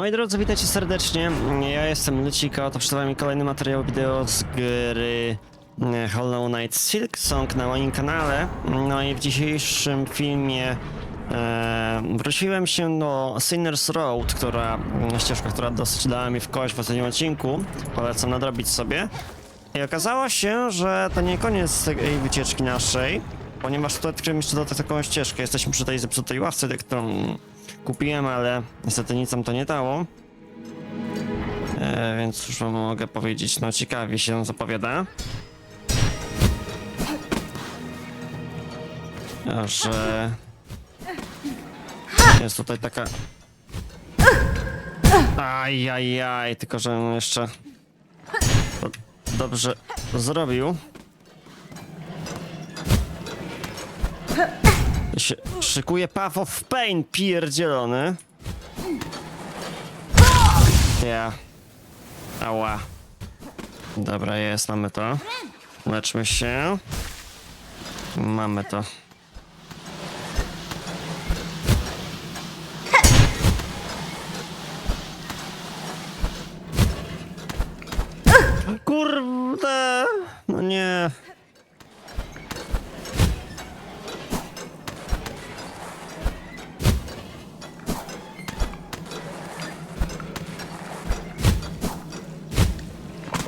Moi drodzy, witajcie serdecznie. Ja jestem Lucika, to przed wami kolejny materiał wideo z gry e, Hollow Knight Silk Song na moim kanale. No i w dzisiejszym filmie e, wróciłem się do Sinner's Road, która, mm, ścieżka, która dosyć dała mi w kość w ostatnim odcinku. Polecam nadrobić sobie. I okazało się, że to nie koniec tej wycieczki naszej, ponieważ tutaj odkryłem jeszcze taką ścieżkę. Jesteśmy przy tej zepsutej ławce, którą kupiłem, ale niestety nic nam to nie dało. E, więc już wam mogę powiedzieć, no ciekawie się zapowiada. Że jest tutaj taka... Ajajaj, tylko że jeszcze dobrze zrobił. Się szykuje Path of Pain pierdzielony. Ja. Ała. Dobra, jest, mamy to. Leczmy się. Mamy to. Kurde! No nie.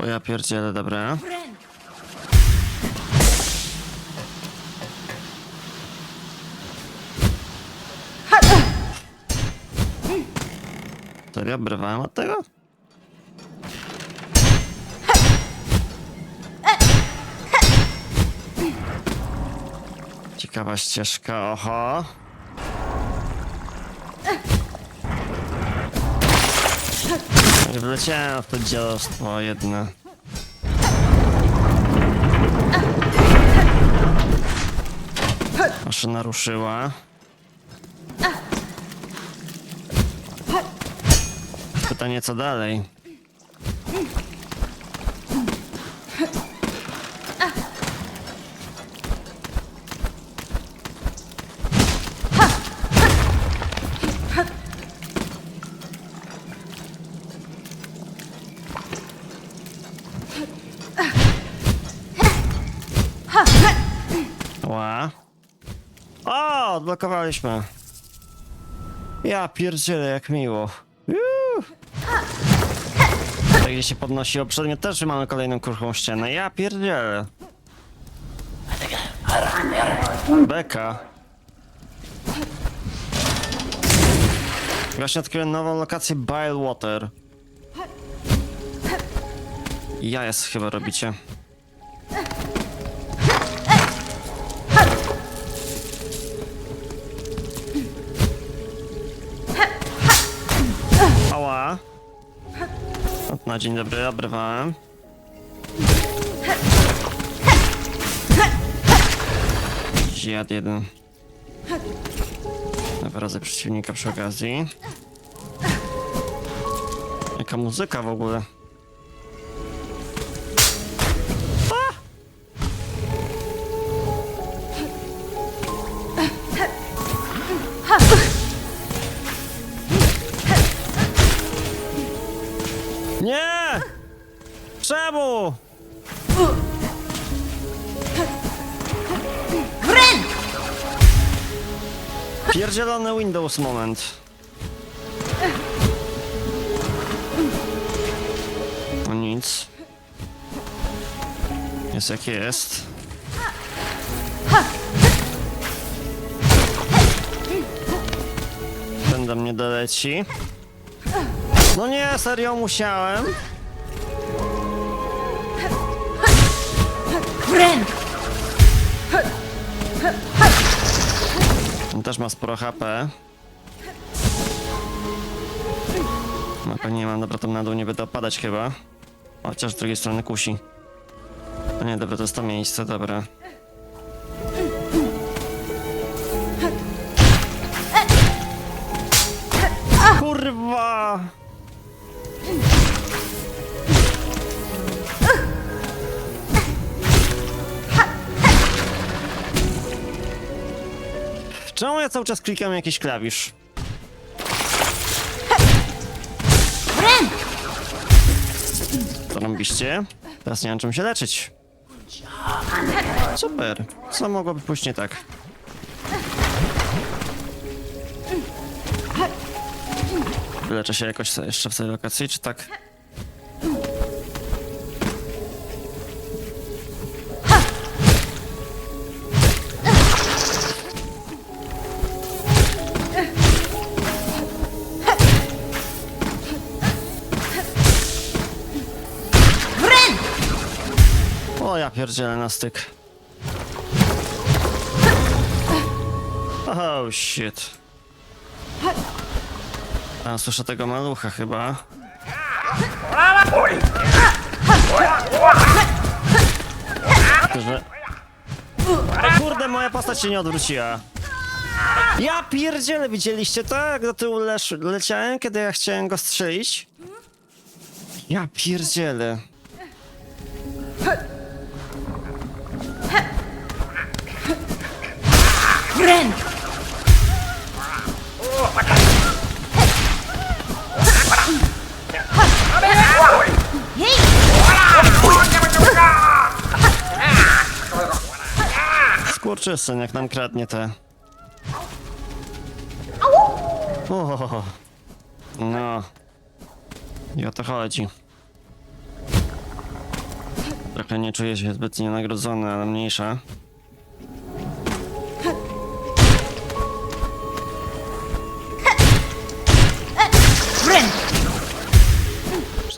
O ja pierdzielę, dobra. Serio, brywałem od tego? Ciekawa ścieżka, oho. Wleciałem w to dziadostwo jedno. Maszyna ruszyła. Pytanie co dalej? Ja pierdzielę, jak miło. Tutaj gdzie się podnosiło przedmiot, też mamy kolejną kruchą ścianę. Ja pierdzielę. Beka. Właśnie odkryłem nową lokację Bilewater. Ja jest chyba robicie. Na dzień dobry, obrywałem. Zjad jeden. Wyrazy przeciwnika przy okazji. Jaka muzyka w ogóle? Pierdzielony Windows moment. No nic. Jest jak jest. Ten do mnie doleci. No nie, serio musiałem. Wren! On też ma sporo HP. No pewnie nie mam, dobra, tam na dół nie będę opadać chyba. Chociaż z drugiej strony kusi. No nie, dobra, to jest to miejsce, dobra. Kurwa! Czemu ja cały czas klikam jakiś klawisz? Bren! Trąbiście. Teraz nie mam czym się leczyć. Super. Co mogłoby pójść nie tak? Leczę się jakoś jeszcze w tej lokacji, czy tak? Ja pierdzielę na styk. Oh, shit. Tam słyszę tego malucha chyba. Że... O kurde, moja postać się nie odwróciła. Ja pierdzielę, widzieliście to? Jak do tyłu leciałem, kiedy ja chciałem go strzelić? Ja pierdzielę. Wren! Skurczysyn, jak nam kradnie te. O, no. I o to chodzi. Trochę nie czuję się zbytnio nagrodzony, ale mniejsza.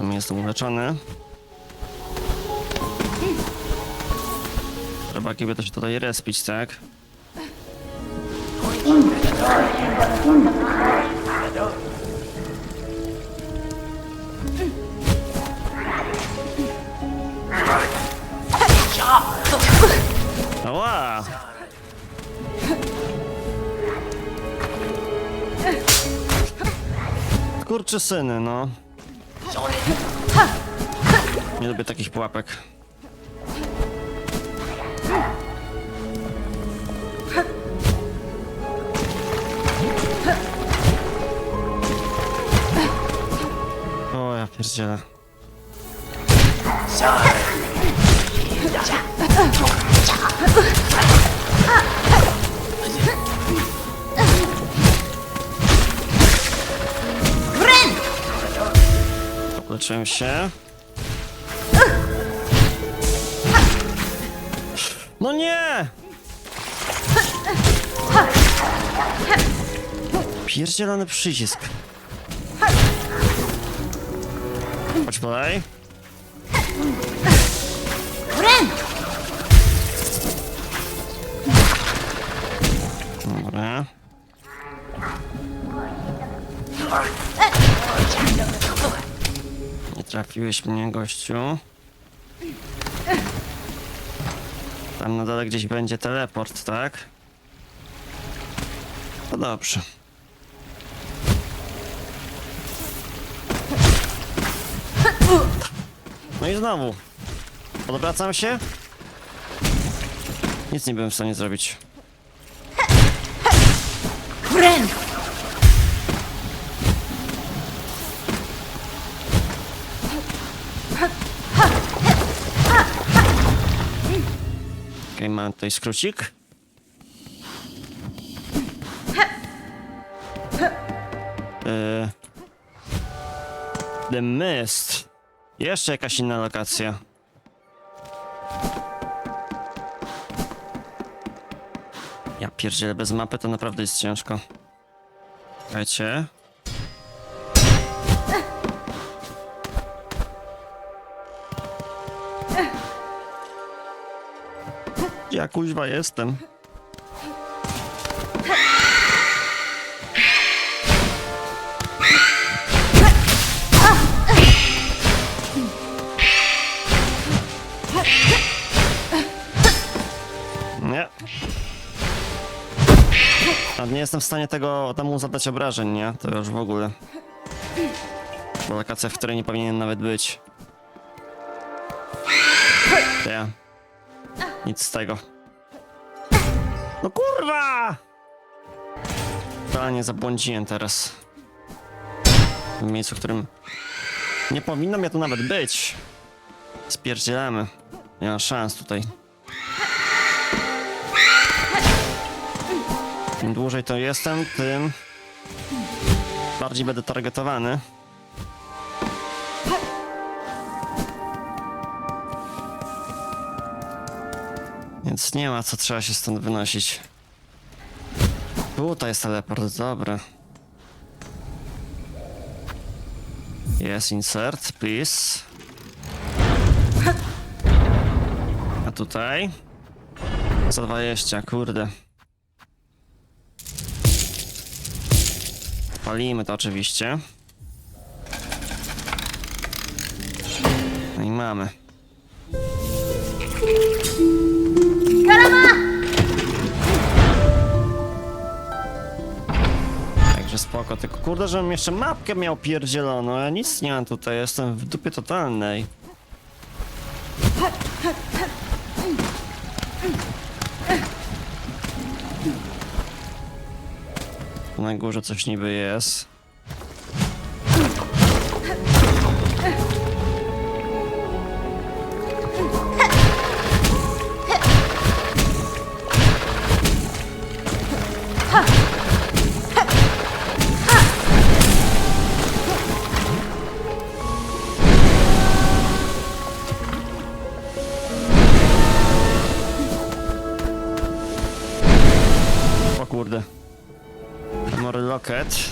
Przynajmniej jestem uleczony. By to się tutaj respić, tak? Ała! Kurczy syny, no. Nie lubię takich pułapek. O, ja pierdzielę. Wren! Leczyłem się. No nie! Pierdzielony przycisk. Chodź dalej. Trafiłeś mnie, gościu. Tam na dole gdzieś będzie teleport, tak? To dobrze. No i znowu. Odwracam się. Nic nie byłem w stanie zrobić. Mamy tutaj skrócik. Yy. The Mist. Jeszcze jakaś inna lokacja. Ja pierdzielę, bez mapy to naprawdę jest ciężko. Słuchajcie. Ja kuźwa jestem. Nie. A nie jestem w stanie tego temu zadać obrażeń, nie? To już w ogóle. Lokacja, w której nie powinien nawet być. Ja. Nic z tego. No kurwa! Totalnie zabłądziłem teraz. W miejscu, w którym nie powinno mnie tu nawet być. Spierdzielamy. Nie ma szans tutaj. Im dłużej to jestem, tym bardziej będę targetowany. Więc nie ma co trzeba się stąd wynosić. Tutaj jest teleport, dobra. Jest insert, please. A tutaj? Za 20, kurde. Palimy to oczywiście. No i mamy. Spoko, tylko kurde, żebym jeszcze mapkę miał pierdzieloną, ja nic nie mam tutaj, jestem w dupie totalnej. Tu na górze coś niby jest. Kurde. More locket.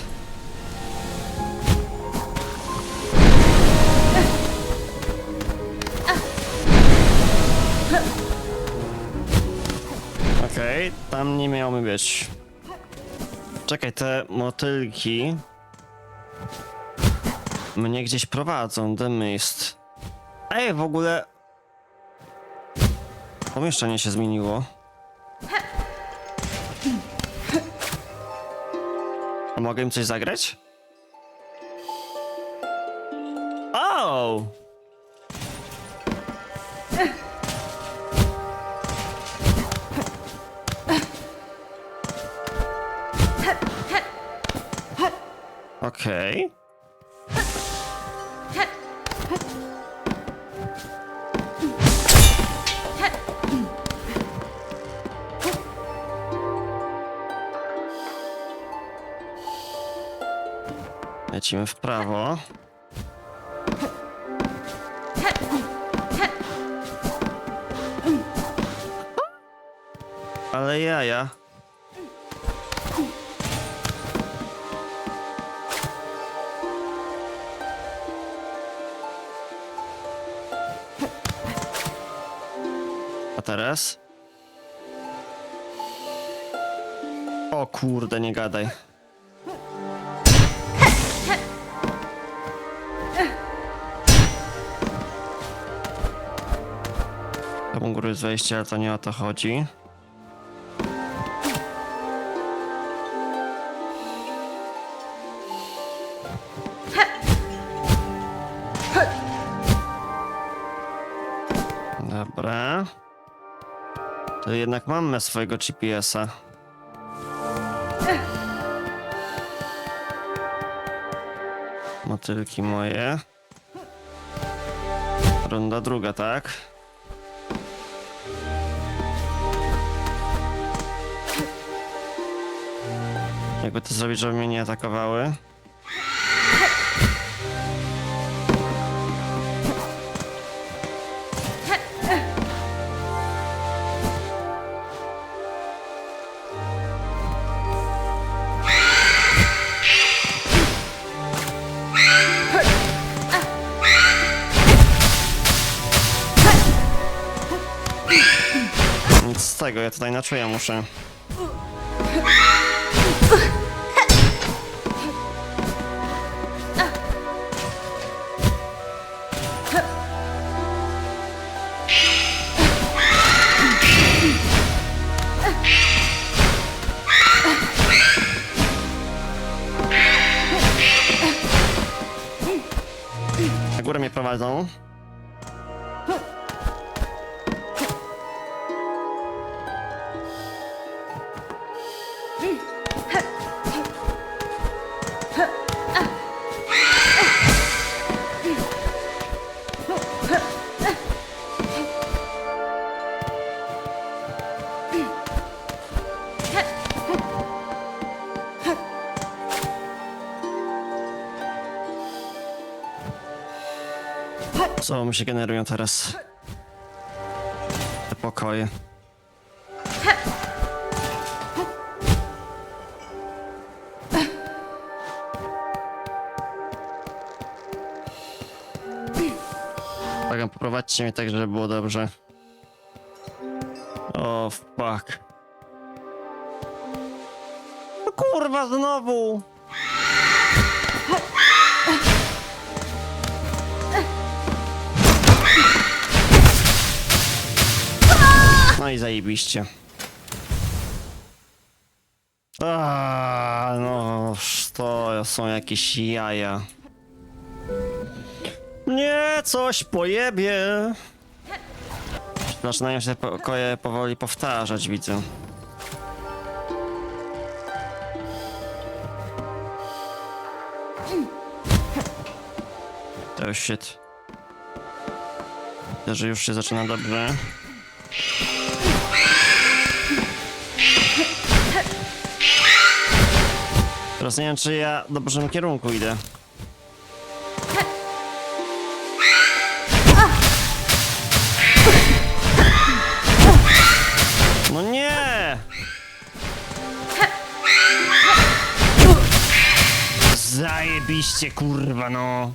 Okej, tam nie miały być. Czekaj, te motylki mnie gdzieś prowadzą, The Mist. Ej, w ogóle pomieszczenie się zmieniło. A mogę im coś zagrać? O! Okej. Lecimy w prawo. Ale jaja. A teraz? O kurde, nie gadaj. U góry jest wejście, ale to nie o to chodzi. Dobra. To jednak mamy swojego GPS-a. Motylki moje. Runda druga, tak? Jakby to zrobić, żeby mnie nie atakowały? Nic z tego, ja tutaj na czuja muszę. Na mi się generują teraz? Te pokoje. Błagam, poprowadźcie mnie tak, żeby było dobrze. O, fuck. No kurwa, znowu! No i zajebiście. A, no, to są jakieś jaja. Nie, coś pojebie. Zaczynają się pokoje powoli powtarzać, widzę. To shit. Widzę, że już się zaczyna dobrze. Teraz nie wiem, czy ja w dobrym kierunku idę. No nie! Zajebiście, kurwa, no.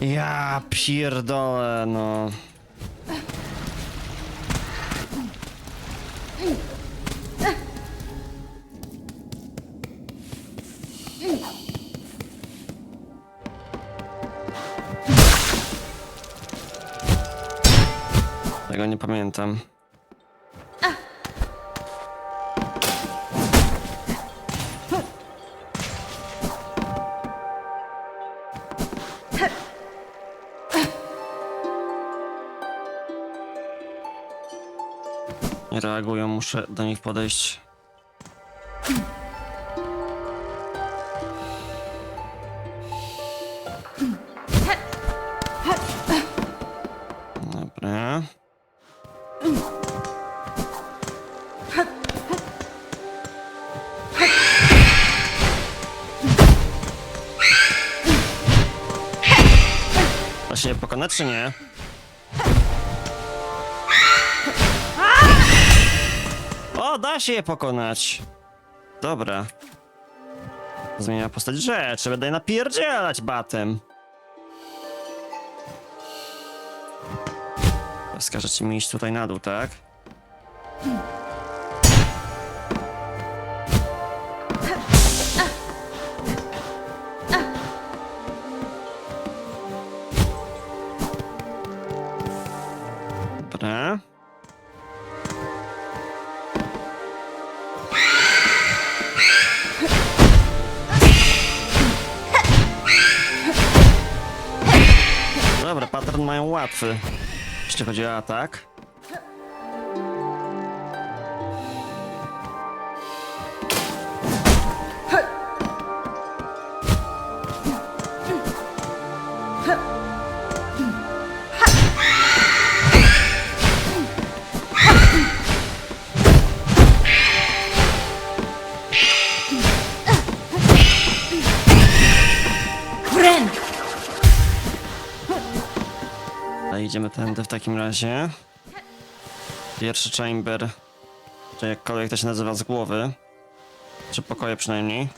Ja pierdolę, no. Tego nie pamiętam. Reagują, muszę do nich podejść. Dobra. Da je pokonać, czy nie? Da się je pokonać. Dobra. Zmienia postać rzeczy, będę je napierdzielać batem. Skażecie mi iść tutaj na dół, tak? Mają łatwy, jeśli chodzi o atak. Idziemy tędy w takim razie. Pierwszy chamber, czy jakkolwiek to się nazywa z głowy. Czy pokoje przynajmniej.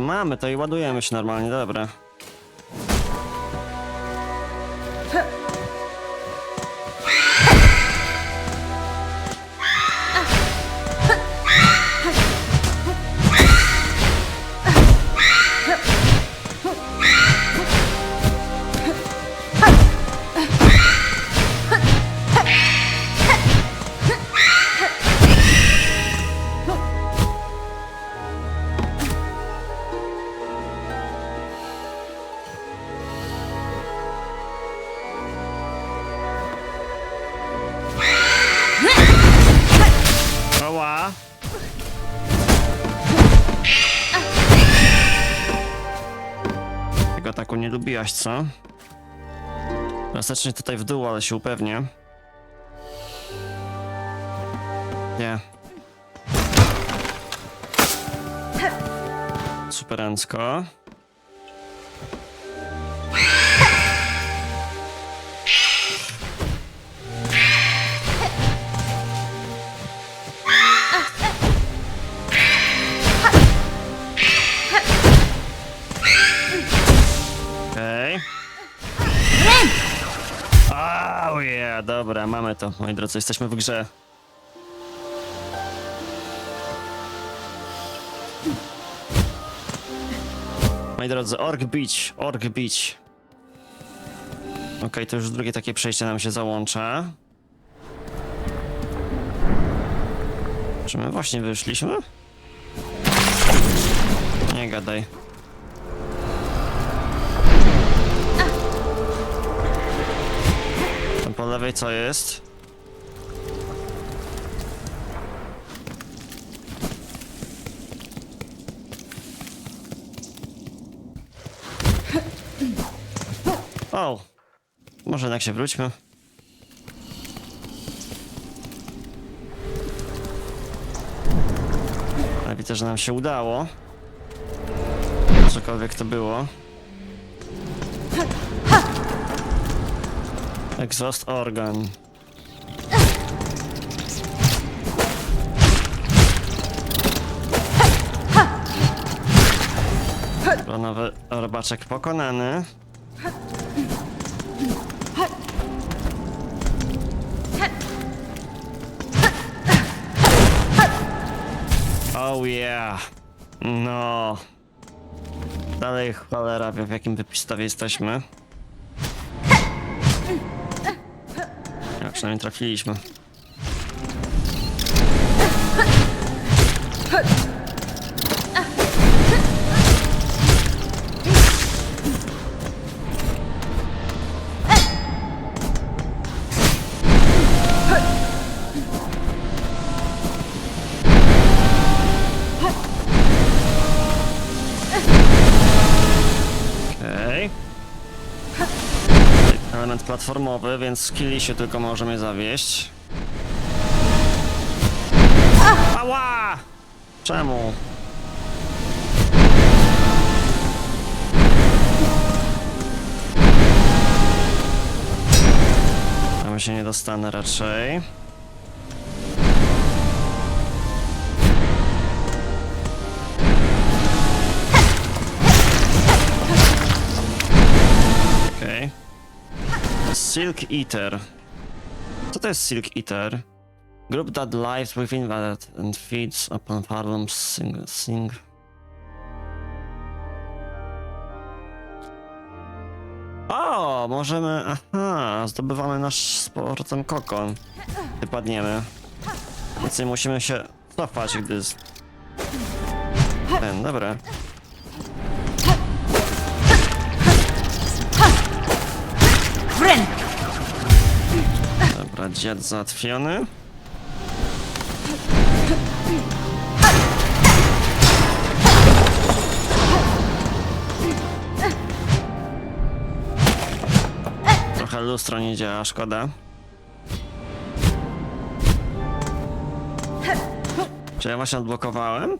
Mamy to i ładujemy się normalnie, dobra. Nie lubiłaś, co? Klasycznie tutaj w dół, ale się upewnię. Nie. Superancko. Dobra, mamy to, moi drodzy, jesteśmy w grze. Moi drodzy, Org Beach, Org Beach. Okej, to już drugie takie przejście nam się załącza. Czy my właśnie wyszliśmy? Nie gadaj. Po lewej co jest? O! Może jednak się wróćmy. Ale widzę, że nam się udało. Cokolwiek to było. Exhaust organ. Nowy robaczek pokonany. Oh yeah. No. Dalej cholera wie w jakim wypistowie jesteśmy. Przynajmniej trafiliśmy. Platformowy, więc skilli się tylko możemy zawieść. Ała! Czemu? Tam się nie dostanę raczej. Silk Eater. Co to jest Silk Eater? Group that lives within that and feeds upon farms sing. sing. O, możemy. Aha, zdobywamy nasz z powrotem kokon. Wypadniemy. Więc nie musimy się cofać, gdy. z- Ten, dobra. Ren! Dobra, dziad załatwiony. Trochę lustro nie działa, szkoda. Czy ja właśnie odblokowałem?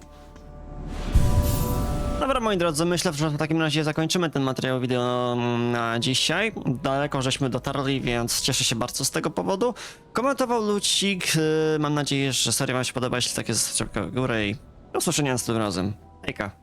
Dobra, moi drodzy, myślę, że w takim razie zakończymy ten materiał wideo na dzisiaj. Daleko żeśmy dotarli, więc cieszę się bardzo z tego powodu. Komentował Lucik. yy, Mam nadzieję, że seria Wam się podoba. Jeśli tak jest, zostawcie w górę i do usłyszenia następnym razem. Hejka.